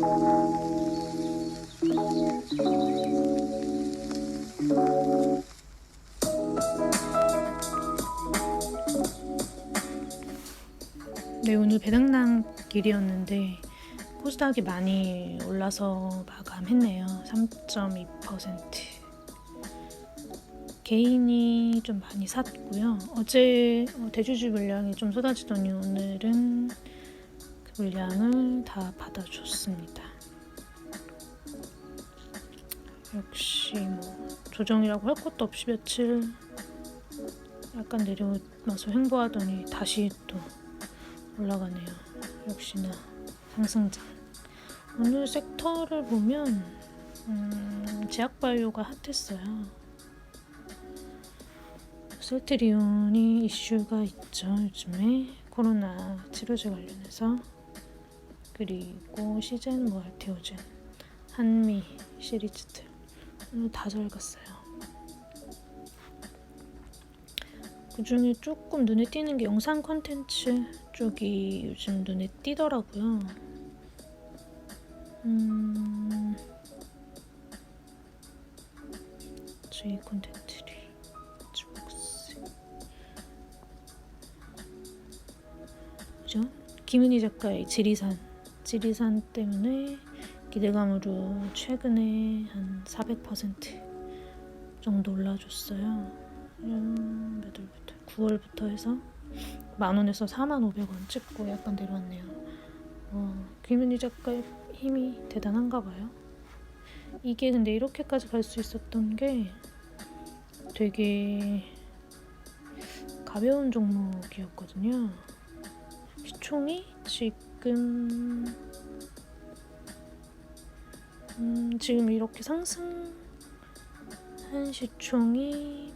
네, 오늘 배당난 길이었는데 코스닥이 많이 올라서 마감했네요. 3.2%. 개인이 좀 많이 샀고요. 어제 어, 대주주 물량이 좀 쏟아지더니 오늘은 그 물량을 다 받아줬습니다. 역시 뭐 조정이라고 할 것도 없이 며칠 약간 내려와서 횡보하더니 다시 또 올라가네요. 역시나 상승장. 오늘 섹터를 보면 음, 제약바이오가 핫했어요. 셀트리온이 이슈가 있죠 요즘에 코로나 치료제 관련해서 그리고 시젠 뭐 알테오젠 한미 시리즈들 오늘 다 잘 갔어요. 그 중에 조금 눈에 띄는 게 영상 컨텐츠 쪽이 요즘 눈에 띄더라고요. 음, 저희 콘텐츠를 주목스 그죠? 김은희 작가의 지리산 지리산 때문에 기대감으로 최근에 한 400% 정도 올라줬어요. 음, 몇 월부터? 9월부터 해서 만 원에서 4만 500원 찍고 약간 내려왔네요. 어, 김은희 작가의 힘이 대단한가 봐요. 이게 근데 이렇게까지 갈 수 있었던 게 되게 가벼운 종목이었거든요. 시총이 지금 음, 지금 이렇게 상승 한 시총이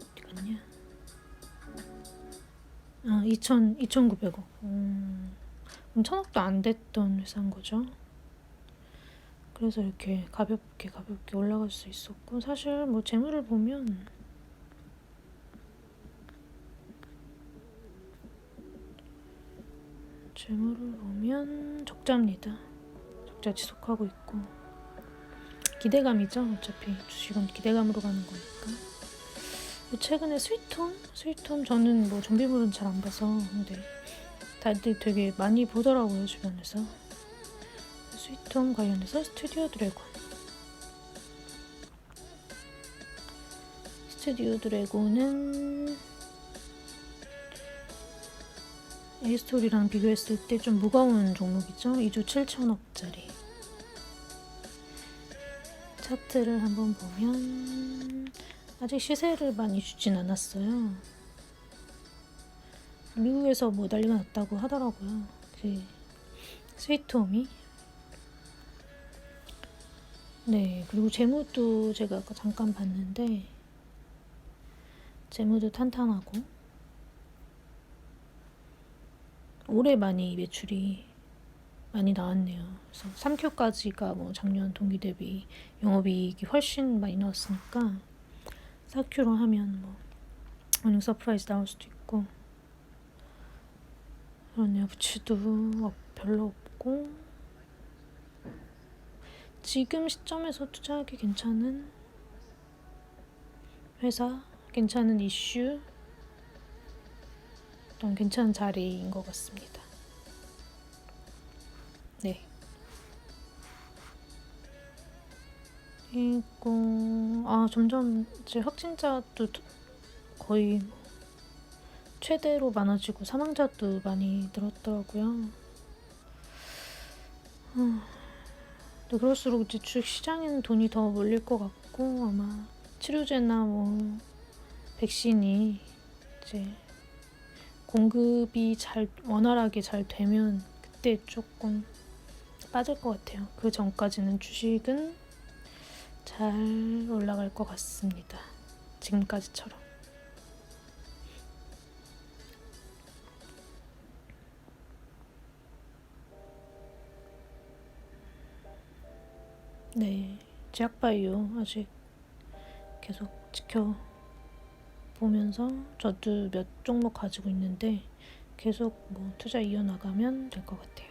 어디 갔냐? 아, 2천 2,900억. 음, 천억도 안 됐던 회사인 거죠. 그래서 이렇게 가볍게 가볍게 올라갈 수 있었고 사실 뭐 재물을 보면 재물을 보면 적자입니다. 적자 지속하고 있고 기대감이죠. 어차피 주식은 기대감으로 가는 거니까. 뭐 최근에 스위트홈? 스위트홈 저는 뭐 좀비물은 잘 안 봐서 근데 다들 되게 많이 보더라고요 주변에서 스위트홈 관련해서 스튜디오 드래곤 스튜디오 드래곤은 에이스토리랑 비교했을 때 좀 무거운 종목이죠 2조 7천억짜리 차트를 한번 보면 아직 시세를 많이 주진 않았어요. 미국에서 뭐 난리가 났다고 하더라고요. 그 스위트홈이. 네, 그리고 재무도 제가 아까 잠깐 봤는데 재무도 탄탄하고 올해 많이 매출이 많이 나왔네요. 그래서 3Q까지가 뭐 작년 동기 대비 영업이익이 훨씬 많이 나왔으니까 4Q로 하면 뭐 어닝 서프라이즈 나올 수도 있고 그러네요. 부치도 어, 별로 없고 지금 시점에서 투자하기 괜찮은 회사, 괜찮은 이슈, 어떤 괜찮은 자리인 것 같습니다. 네. 그리고 아 점점 이제 확진자도 거의 뭐 최대로 많아지고 사망자도 많이 늘었더라고요. 아, 근데 그럴수록 이제 주식 시장에는 돈이 더 몰릴 것 같고 아마 치료제나 뭐 백신이 이제 공급이 잘 원활하게 잘 되면 그때 조금 빠질 것 같아요. 그 전까지는 주식은 잘 올라갈 것 같습니다. 지금까지처럼. 네, 제약바이오 아직 계속 지켜 보면서 저도 몇 종목 가지고 있는데 계속 뭐 투자 이어나가면 될 것 같아요.